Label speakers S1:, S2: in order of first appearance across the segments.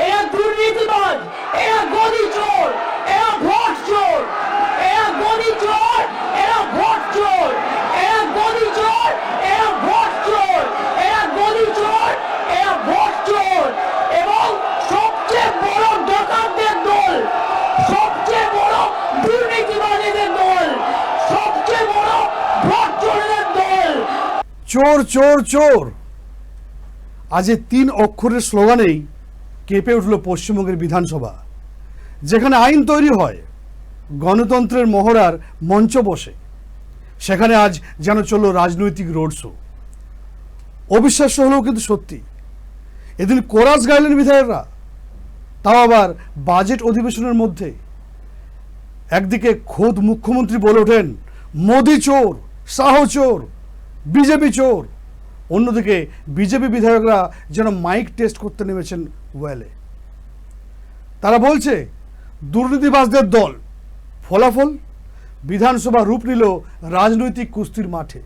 S1: এরা দুর্নীতিবাজ এরা গদি চোর এরা ভোট চোর এরা গদি চোর এরা ভোট চোর এরা গদি চোর এরা ভোট চোর এরা গদি চোর এরা ভোট চোর। এবং সবচেয়ে বড় ডাকাতদের দল, সবচেয়ে বড় দুর্নীতিবাজীদের দল, সবচেয়ে বড় ভোট চোরদের দল।
S2: চোর চোর চোর। আজ তিন অক্ষরের স্লোগানেই কেঁপে উঠল পশ্চিমবঙ্গের বিধানসভা। যেখানে আইন তৈরি হয়, গণতন্ত্রের মহড়ার মঞ্চ বসে। সেখানে আজ যেন চলল রাজনৈতিক রোড শো। অবিশ্বাস্য হলেও কিন্তু সত্যি, এদিন কোরাস গাইলেন বিধায়করা, তাও আবার বাজেট অধিবেশনের মধ্যে। একদিকে খোদ মুখ্যমন্ত্রী বলে ওঠেন, মোদি চোর, শাহ চোর, বিজেপি চোর অন্যদিকে বিজেপি বিধায়করা যেন মাইক টেস্ট করতে নেমেছেন ওয়েলে। তারা বলছে, দুর্নীতিবাজদের দল, ফলাফল? বিধানসভা রূপ নিল রাজনৈতিক কুস্তির মাঠে।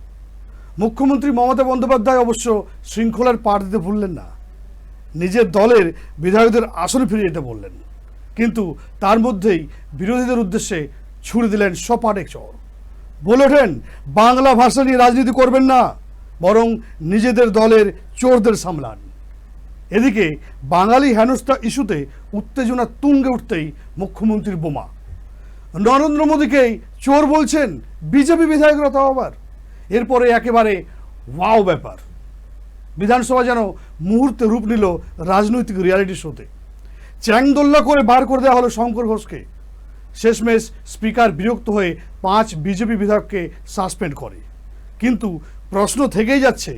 S2: মুখ্যমন্ত্রী মমতা বন্দ্যোপাধ্যায় অবশ্য শৃঙ্খলার পার দিতে ভুললেন না। নিজের দলের বিধায়কদের আসন ফিরে যেতে বললেন। কিন্তু তার মধ্যেই বিরোধীদের উদ্দেশ্যে ছুড়ে দিলেন সপাটে চর। বলে ওঠেন, বাংলা ভাষা নিয়ে রাজনীতি করবেন না। বরং নিজেদের দলের চোরদের সামলান। এদিকে বাঙালি হেনস্থা ইস্যুতে উত্তেজনা তুঙ্গে উঠতেই মুখ্যমন্ত্রীর বোমা। নরেন্দ্র মোদীকেই চোর বলছেন, বিজেপি বিধায়করা তাও আবার। এরপরে একেবারে ওয়াও ব্যাপার। বিধানসভা যেন মুহূর্তে রূপ নিল রাজনৈতিক রিয়ালিটি শোতে। চ্যাংদোল্লা করে বার করে দেওয়া হলো শঙ্কর ঘোষকে। শেষমেশ স্পিকার বিরক্ত হয়ে পাঁচ বিজেপি বিধায়ককে সাসপেন্ড করে। কিন্তু প্রশ্ন থেকেই যাচ্ছে,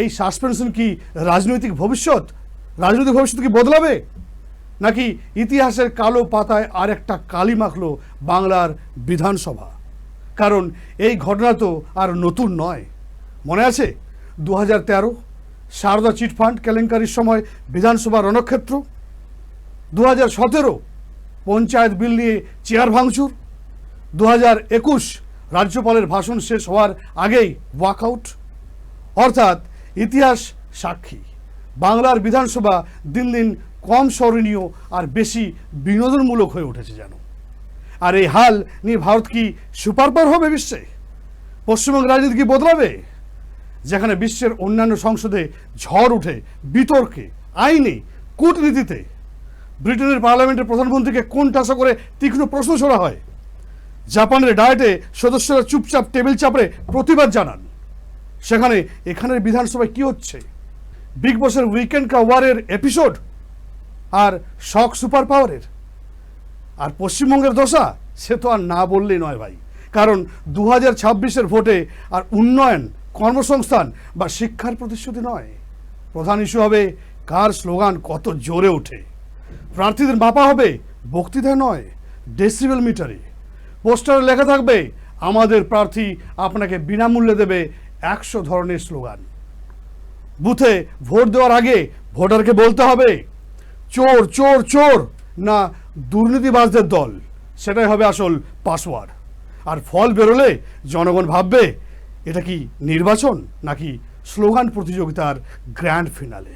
S2: এই সাসপেনশন কি রাজনৈতিক ভবিষ্যৎ? রাজনৈতিক ভবিষ্যৎ কি বদলাবে? নাকি ইতিহাসের কালো পাতায় আর একটা কালি মাখল বাংলার বিধানসভা? কারণ এই ঘটনা তো আর নতুন নয়। মনে আছে? দু হাজার তেরো, সারদা চিটফান্ড কেলেঙ্কারির সময় বিধানসভা রণক্ষেত্র? দু হাজার সতেরো, পঞ্চায়েত বিল নিয়ে চেয়ার ভাঙচুর? দু হাজার একুশ রাজ্যপালের ভাষণ শেষ হওয়ার আগেই ওয়াকআউট, অর্থাৎ ইতিহাস সাক্ষী। বাংলার বিধানসভা দিন দিন কম স্মরণীয় আর বেশি বিনোদনমূলক হয়ে উঠেছে যেন। আর এই হাল নিয়ে ভারত কি সুপার পাওয়ার হবে বিশ্বে? পশ্চিমবঙ্গ রাজনীতি কি বদলাবে? যেখানে বিশ্বের অন্যান্য সংসদে ঝড় উঠে বিতর্কে, আইনে, কূটনীতিতে। ব্রিটেনের পার্লামেন্টের প্রধানমন্ত্রীকে কোন টাসা করে তীক্ষ্ণ প্রশ্ন ছড়া হয়? জাপানের ডায়েটে সদস্যরা চুপচাপ টেবিল চাপড়ে প্রতিবাদ জানান। সেখানে এখানের বিধানসভায় কি হচ্ছে? বিগ বসের উইকেন্ড কা ওয়ারের এপিসোড? আর শক সুপার পাওয়ারের? আর পশ্চিমবঙ্গের দশা? সে তো আর না বললেই নয় ভাই। কারণ দু হাজার ভোটে আর উন্নয়ন, কর্মসংস্থান বা শিক্ষার প্রতিশ্রুতি নয়। প্রধান ইস্যু হবে কার স্লোগান কত জোরে ওঠে। প্রার্থীদের মাপা হবে বক্তৃতা নয়, ডেসিবেল মিটারে। পোস্টারে লেখা থাকবে, আমাদের প্রার্থী আপনাকে বিনামূল্যে দেবে একশো ধরনের স্লোগান। বুথে ভোট দেওয়ার আগে ভোটারকে বলতে হবে, চোর চোর চোর না দুর্নীতিবাজদের দল। সেটাই হবে আসল পাসওয়ার্ড। আর ফল বেরোলে জনগণ ভাববে, এটা কি নির্বাচন নাকি স্লোগান প্রতিযোগিতার গ্র্যান্ড ফিনালে?